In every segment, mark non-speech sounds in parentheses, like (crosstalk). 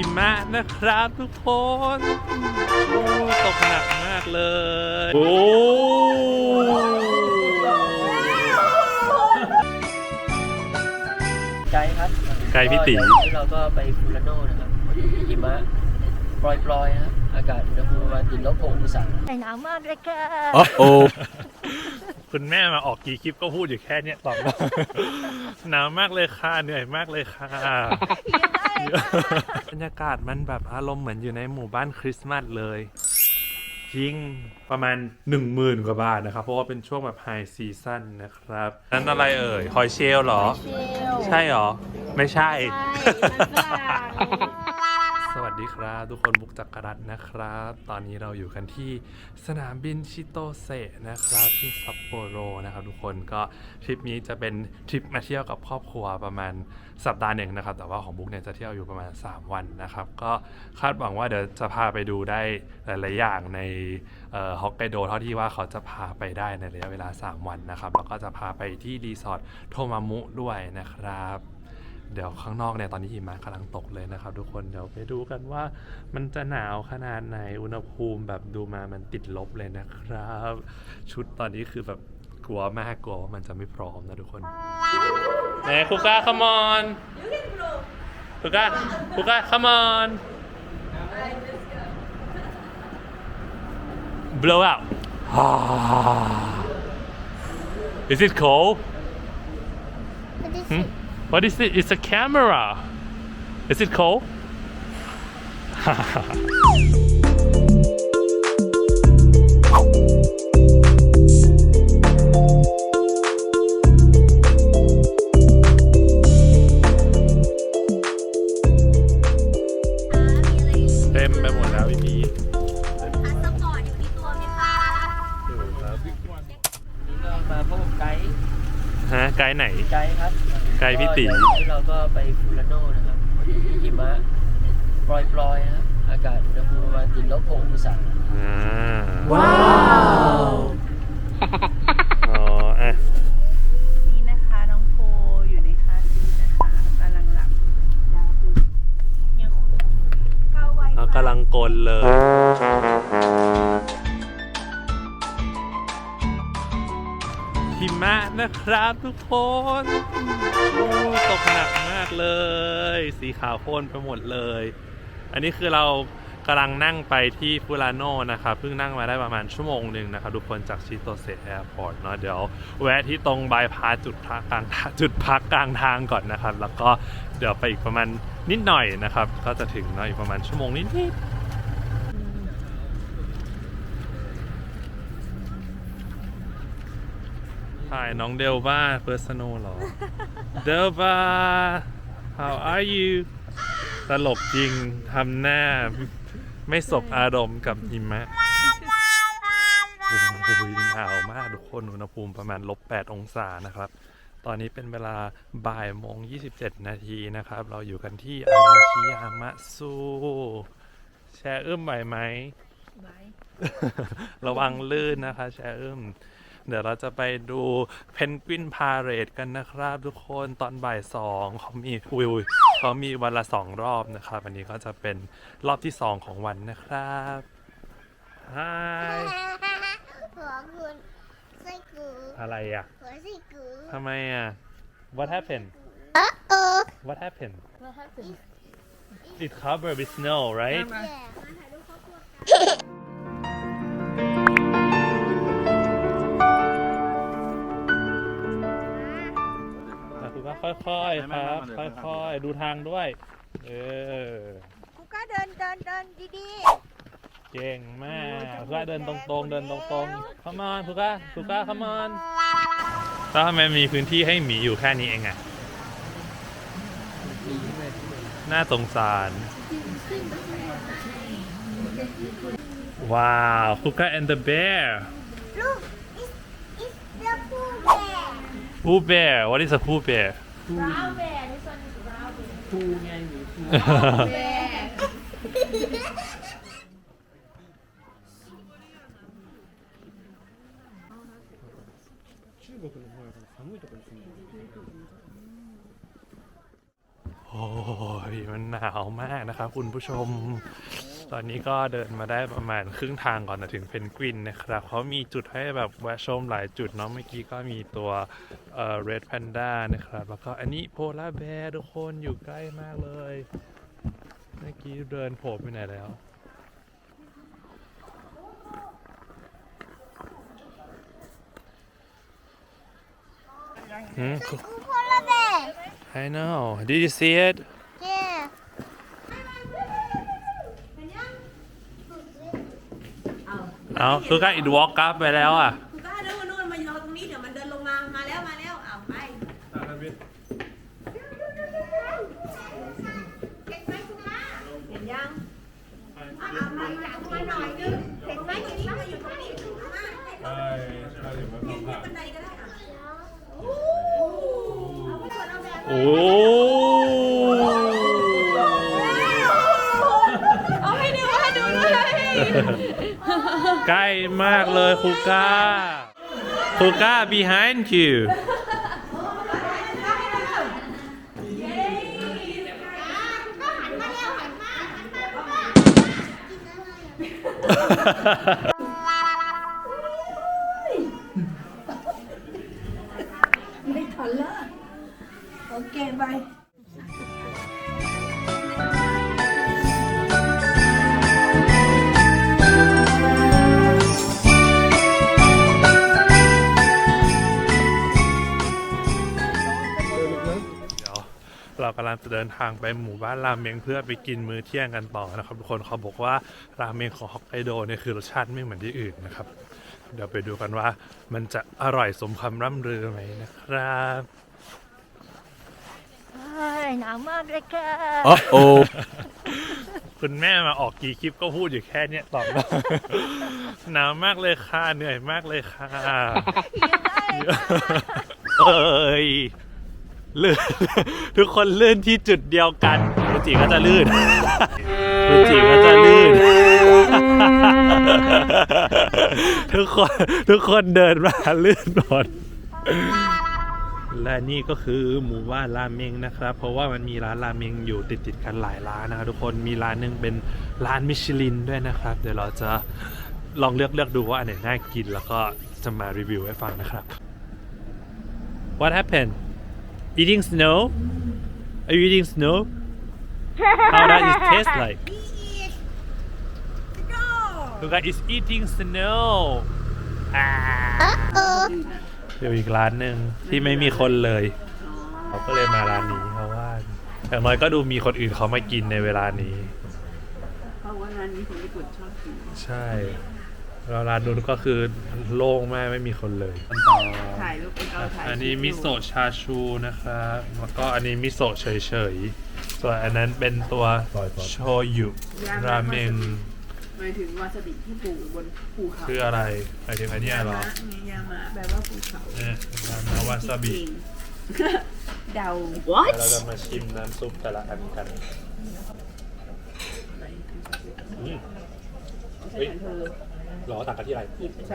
หิมะนะครับทุกคนโอ้ตกหนักมากเลย โอ้ไกด์ครับไกด์พี่ตีก็เดี๋ยวเราก็ไปฟูลาโน่นะครับหิมะปล่อยๆนะครับอากาศอุณหภูมิประมาณติดลบหกองศา แต่หนาวมากเลยค่ะ โอ้ คุณแม่มาออกกี่คลิปก็พูดอยู่แค่เนี้ยตอบว่าหนาวมากเลยค่ะเหนื่อยมากเลยค่ะบรรยากาศมันแบบอารมณ์เหมือนอยู่ในหมู่บ้านคริสต์มาสเลยจริงประมาณ 1 0,000 กว่าบาทนะครับ เพราะว่าเป็นช่วงแบบไฮซีซั่นนะครับนั่นอะไรเอ่ย หอยเชลล์เหรอ ใช่เหรอ ไม่ใช่ สวัสดีครับทุกคนบุกจักรรัตนะครับ ตอนนี้เราอยู่กันที่สนามบินชิโตเซะนะครับที่ซัปโปโรนะครับ ทุกคนก็ทริปนี้จะเป็นทริปมาเที่ยวกับครอบครัวประมาณสัปดาห์หนึ่งนะครับ แต่ว่าของบุกเนี่ยจะเที่ยวอยู่ประมาณ 3 วันนะครับ ก็คาดหวังว่าเดี๋ยวจะพาไปดูได้หลาย ๆ อย่างในฮอกไกโดเท่าที่ว่าเขาจะพาไปได้ในระยะเวลา 3 วันนะครับแล้วก็จะพาไปที่รีสอร์ทโทมามุด้วยนะครับ เดี๋ยวข้างนอกเนี่ยตอนนี้หิมะกำลังตกเลยนะครับ ทุกคนเดี๋ยวไปดูกันว่า มันจะหนาวขนาดไหนอุณหภูมิแบบดูมามันติดลบเลยนะครับ ชุดตอนนี้คือแบบกลัวมากกลัวว่ามันจะไม่พร้อมนะทุกคนไหนคุก้า come on คุก้าคุก้า come on blow out is it cold Hmm? What is it? It's a camera. Is it cold? (laughs) ปล่อยๆนะครับอากาศอุณหภูมิประมาณติดลบหกองศาอ่าว้าว อ๋ออะนี่นะคะน้องโพอยู่ในคาซีทนะคะกำลังหลับยาวคือยังคงเกาไว้เรากำลังกลเลย หิมะนะครับทุกคนโอ้ตกหนักมากเลย สีขาวโพลนไปหมดเลย อันนี้คือเรากำลังนั่งไปที่ฟูรานโนนะครับเพิ่งนั่งมาได้ประมาณชั่วโมงหนึ่งนะครับทุกคนจากชิโตเซแอร์พอร์ตเนาะเดี๋ยวแวะที่ตรงบายพาสจุดพักกลางจุดพักกลางทางก่อนนะครับ แล้วก็เดี๋ยวไปอีกประมาณนิดหน่อยนะครับ ก็จะถึงเนาะอีกประมาณชั่วโมงนิดๆถ่ายน้องเดลบ้าเพอร์ซโนหรอ เดลบ้า how are you ตลกจริงทำหน้า ไม่สบอารมณ์กับหิมะโอ้โหหนาวมากทุกคนอุณหภูมิประมาณลบ8องศานะครับ ตอนนี้เป็นเวลาบ่ายโมง 27 นาทีนะครับ เราอยู่กันที่อาราชิยามะซูแชร์เอื้มไหวไหมไว้ระวังลื่นนะคะ แชร์เอื้ม เดี๋ยวเราจะไปดูเพนกวินพาเรดกันนะครับ ทุกคนตอนบ่ายสองเขามีวิวเขามีวันละสองรอบนะครับ อันนี้ก็จะเป็นรอบที่สองของวันนะครับฮายหัวคุณไส้กูอะไรอะ หัวไส้กูทำไมอะ What happened เออ What happened แล้วถ้าถึง It covered with snow right แย่มาถ่ายรูปครอบครัวอะ คุณก็ค่อยๆครับ ค่อยๆ ดูทางด้วย เออกูก็เดินเดินเดินดีเก่งมากพุก้าเดินตรงๆ เดินตรงๆ come on พุก้าพุก้า come on แล้วทำไมมีพื้นที่ให้หมีอยู่แค่นี้เองอะน่าสงสาร ว้าวพุก้า and the bear ๆลูก is is the poo bear Pooh bear what is a Pooh bear ภูไงหมีภูโอ้ ยมันหนาวมากนะครับ คุณผู้ชม ตอนนี้ก็เดินมาได้ประมาณครึ่งทางก่อนจะถึงเพนกวินนะครับเขามีจุดให้แบบแวะชมหลายจุดเนาะเมื่อกี้ก็มีตัวเอ่อ red panda นะครับ แล้วก็อันนี้โพลาร์แบร์ทุกคนอยู่ใกล้มากเลย เมื่อกี้เดินโผล่ไปไหนแล้ว Hmm? Polar bear. I know. Did you see it? เอาคือก็อิดวอล์กอัพไปแล้วอะคุณก็เดินมานู่นมารอตรงนี้เดี๋ยวมันเดินลงมา มาแล้วมาแล้วอ้าวไปเห็นยังอะอะมาหลังมาหน่อยนึงเห็นไหมอย่างนี้มาอยู่ตรงนี้มาขึ้นบันไดก็ได้อะโอ้เอาให้ดูให้ดูด้วย ใกล้มากเลยคูก้าคูก้า behind you ไม่ ทางไปหมู่บ้านราเมงเพื่อไปกินมื้อเที่ยงกันต่อนะครับทุกคนเขาบอกว่าราเมงของฮอกไกโดเนี่ยคือรสชาติไม่เหมือนที่อื่นนะครับ เดี๋ยวไปดูกันว่ามันจะอร่อยสมคำร่ำลือไหมนะครับหนาวมากเลยค่ะโอ้คุณแม่มาออกกี่คลิปก็พูดอยู่แค่เนี้ยตอบว่าหนาวมากเลยค่ะเหนื่อยมากเลยค่ะเอ้ย ลื่น ทุกคนลื่นที่จุดเดียวกันฟูจิก็จะลื่นฟูจิก็จะลื่น ทุกคนทุกคนเดินมาลื่นหมดและนี่ก็คือหมู่บ้านราเมงนะครับ เพราะว่ามันมีร้านราเมงอยู่ติดติดๆกันหลายร้านนะครับทุกคนมีร้านหนึงเป็นร้านมิชลินด้วยนะครับ เดี๋ยวเราจะลองเลือกเลือกดูว่าอันไหนน่ากินแล้วก็จะมารีวิวให้ฟังนะครับ What happened eating snow Are you eating snow How does it taste like Look at is eating snow อ่าเดี๋ยวอีกร้านหนึ่งที่ไม่มีคนเลย เขาก็เลยมาร้านนี้เพราะว่าอย่างน้อยก็ดูมีคนอื่นเขามากินในเวลานี้ เพราะว่าร้านนี้คนญี่ปุ่นชอบกิน ใช่ แล้วร้านนู้นก็คือโล่งมากไม่มีคนเลยถ่ายรูปเองเอาถ่ายอันนี้มิโซะชาชูนะครับแล้วก็อันนี้มิโซะเฉยๆส่วนอันนั้นเป็นตัวโชยุราเมงหมายถึงวาซาบิที่ปลูกบนภูเขาคืออะไรหมายถึงอันเนี้ยเหรอมียามะแปลว่าภูเขาเนี่ยรามาวาซาบิเดาเราจะมาชิมน้ำซุปแต่ละอันกันอืมใช่ของเธอห รอต่างกันที่อะไร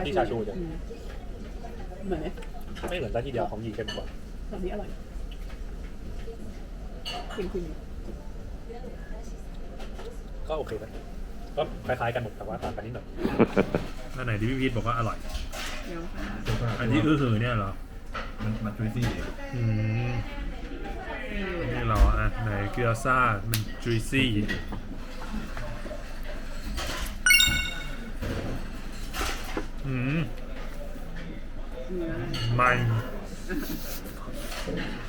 ที่ชาชูจ้ะอืมเหมือนไหมไม่เหมือนซะทีเดียวของยีเค็มกว่าแบบนี้อร่อยจริงคุณก็โอเคนะก็คล้ายๆกันหมดแต่ว่าต่างกันนิดหน่อยนั่นไหนที่พี่พีทบอกว่าอร่อย เดี๋ยวค่ะอันที่อื้อหือเนี่ยเหรอ มันมันจุยซี่อืมนี่เหรออะไหนเกียวซ่ามันจุยซี่ อืมมัน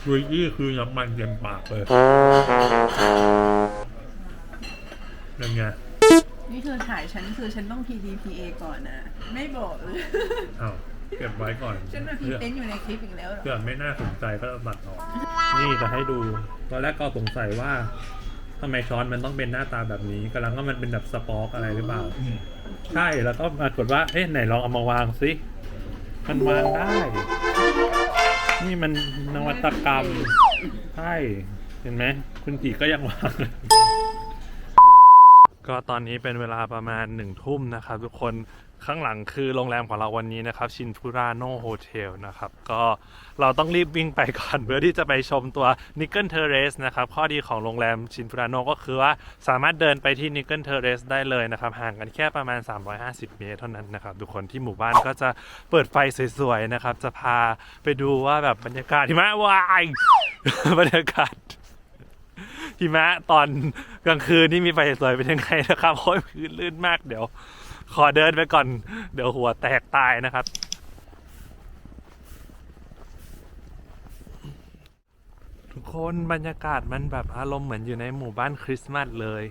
จุยซี่คือน้ำมันเต็มปากเลยเป็นไงนี่คือถ่ายฉันคือฉันต้อง PDPA ก่อนนะ ไม่บอกเลยอ้าวเก็บไว้ก่อนฉันมาพรีเพื่อเซนต์อยู่ในคลิปอีกแล้วเหรอ เพื่อไม่น่าสนใจก็ตัดออก นี่จะให้ดู ตอนแรกก็สงสัยว่า ทำไมช้อนมันต้องเป็นหน้าตาแบบนี้กำลังก็มันเป็นแบบสปอกอะไรหรือเปล่า ใช่แล้วก็ปรากฏว่า เอ๊ะไหนลองเอามาวางสิมันวางได้ นี่มันนวัตกรรม ใช่ เห็นไหม คุณจีก็ยังวาง ก็ตอนนี้เป็นเวลาประมาณหนึ่งทุ่มนะครับทุกคน ข้างหลังคือโรงแรมของเราวันนี้นะครับชินฟูราโนโฮเทลนะครับ ก็เราต้องรีบวิ่งไปก่อนเพื่อที่จะไปชมตัวนิกเกิลเทเรสนะครับ ข้อดีของโรงแรมชินฟูราโนก็คือว่าสามารถเดินไปที่นิกเกิลเทเรสได้เลยนะครับ ห่างกันแค่ประมาณ 350 เมตรเท่านั้นนะครับ ทุกคนที่หมู่บ้านก็จะเปิดไฟสวยๆนะครับ จะพาไปดูว่าแบบบรรยากาศที่มะวายบรรยากาศหิมะตอนกลางคืนที่มีไฟสวยเป็นยังไงนะครับโอ้ยพื้นลื่นมากเดี๋ยว ขอเดินไปก่อน เดี๋ยวหัวแตกตายนะครับ ทุกคนบรรยากาศมันแบบอารมณ์เหมือนอยู่ในหมู่บ้านคริสต์มาสเลย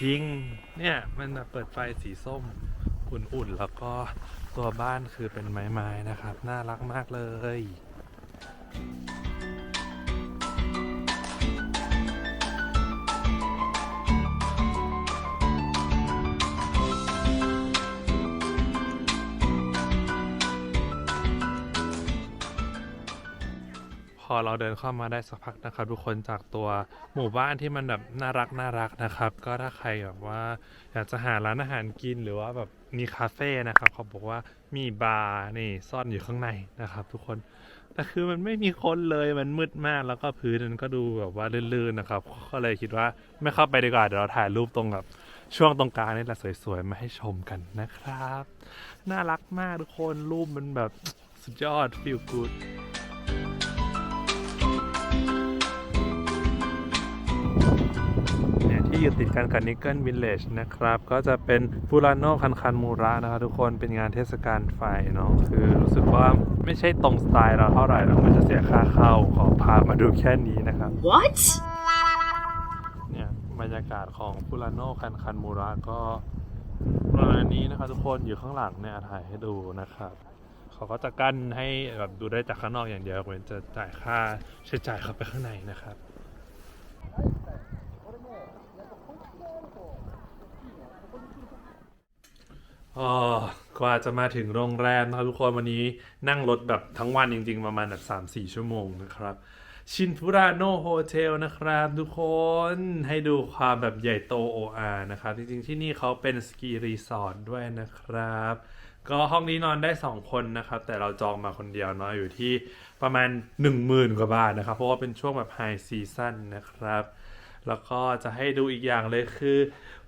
จริงเนี่ยมันแบบเปิดไฟสีส้มอุ่นๆ แล้วก็ตัวบ้านคือเป็นไม้ๆนะครับ น่ารักมากเลย อเราเดินเข้ามาได้สักพักนะครับ ทุกคนจากตัวหมู่บ้านที่มันแบบน่ารักน่ารักนะครับ ก็ถ้าใครแบบว่าอยากจะหาร้านอาหารกินหรือว่าแบบมีคาเฟ่นะครับ เขาบอกว่ามีบาร์นี่ซ่อนอยู่ข้างในนะครับ ทุกคนแต่คือมันไม่มีคนเลยมันมืดมากแล้วก็พื้นมันก็ดูแบบว่าลื่นๆนะครับ ก็เลยคิดว่าไม่เข้าไปดีกว่าเดี๋ยวเราถ่ายรูปตรงแบบช่วงตรงกลางนี่แหละสวยๆมาให้ชมกันนะครับ น่ารักมากทุกคนรูปมันแบบสุดยอดฟีลกูด ที่อยู่ติดกันกับนิกเกิลวิลเลจนะครับ ก็จะเป็นฟูรานโนคันคันมูระนะครับทุกคนเป็นงานเทศกาลไฟเนาะคือรู้สึกว่าไม่ใช่ตรงสไตล์เราเท่าไหร่เรามันจะเสียค่าเข้าขอพามาดูแค่นี้นะครับ What? เนี่ยบรรยากาศของฟูรานโนคันคันมูระก็ประมาณนี้นะครับทุกคนอยู่ข้างหลังเนี่ยถ่ายให้ดูนะครับเขาก็จะกั้นให้แบบดูได้จากข้างนอกอย่างเดียวเหมือนจะจ่ายค่าใช้จ่ายเข้าไปข้างในนะครับ อ๋อกว่าจะมาถึงโรงแรมนะครับทุกคนวันนี้นั่งรถแบบทั้งวันจริง ๆ ประมาณแบบสามสี่ชั่วโมงนะครับ ชินฟูราโนโฮเทลนะครับ ทุกคนให้ดูความแบบใหญ่โตโออานะครับ จริง ๆ ที่นี่เขาเป็นสกีรีสอร์ทด้วยนะครับ ก็ห้องนี้นอนได้ 2 คนนะครับ แต่เราจองมาคนเดียวเนาะอยู่ที่ประมาณ 10,000 กว่าบาทนะครับ เพราะว่าเป็นช่วงแบบไฮซีซั่นนะครับ แล้วก็จะให้ดูอีกอย่างเลยคือ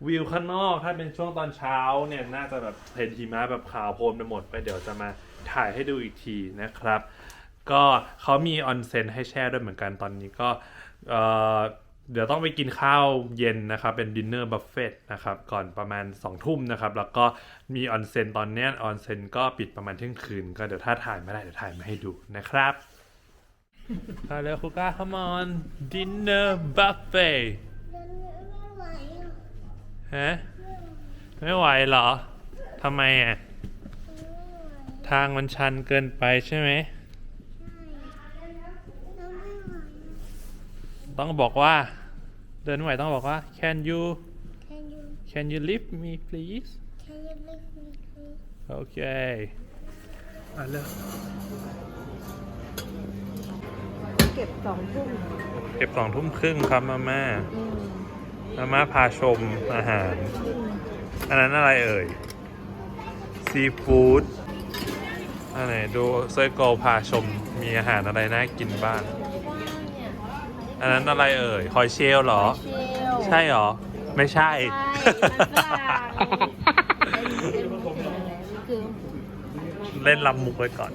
วิวข้างนอกถ้าเป็นช่วงตอนเช้าเนี่ยน่าจะแบบเห็นหิมะแบบขาวโพลนไปหมดไปเดี๋ยวจะมาถ่ายให้ดูอีกทีนะครับ ก็เขามีออนเซ็นให้แช่ด้วยเหมือนกันตอนนี้ก็เเดี๋ยวต้องไปกินข้าวเย็นนะครับ เป็นดินเนอร์บัฟเฟ่ตนะครับ ก่อนประมาณ2องทุ่มนะครับ แล้วก็มีออนเซ็นตอนนี้ออนเซ็นก็ปิดประมาณเที่ยงคืน ก็เดี๋ยวถ้าถ่ายไม่ได้เดี๋ยวถ่ายมาให้ดูนะครับ มาเร็วคุก้า come on dinner buffet ไม่ไหวอะฮะไม่ไหวเหรอทำไมอะ ทางมันชันเกินไปใช่ไหมเราไม่ไหวต้องบอกว่า เดินไม่ไหวต้องบอกว่า can you Can you can you lift me please Can you lift me please โอเคมาเลย เก็บสองทุ่มเก็บสองทุ่มครึ่งครับมาม่าอืมมาม่าพาชมอาหาร อันนั้นอะไรเอ่ย ซีฟู้ดอันไหนดูเซอร์โกลพาชมมีอาหารอะไรน่ากินบ้าง อันนั้นอะไรเอ่ยหอยเชลล์เหรอเชลใช่เหรอ ไม่ใช่คือเล่นลำมุกไว้ก่อน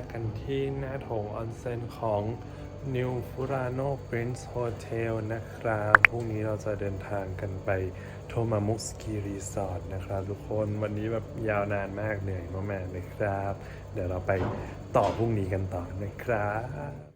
กกันที่หน้าโถงออนเซ็นของ New Furano Prince Hotel นะครับ พรุ่งนี้เราจะเดินทางกันไปโทมามุสกีรีสอร์ทนะครับทุกคน วันนี้แบบยาวนานมากเหนื่อยมากๆเลยครับ เดี๋ยวเราไปต่อพรุ่งนี้กันต่อนะครับ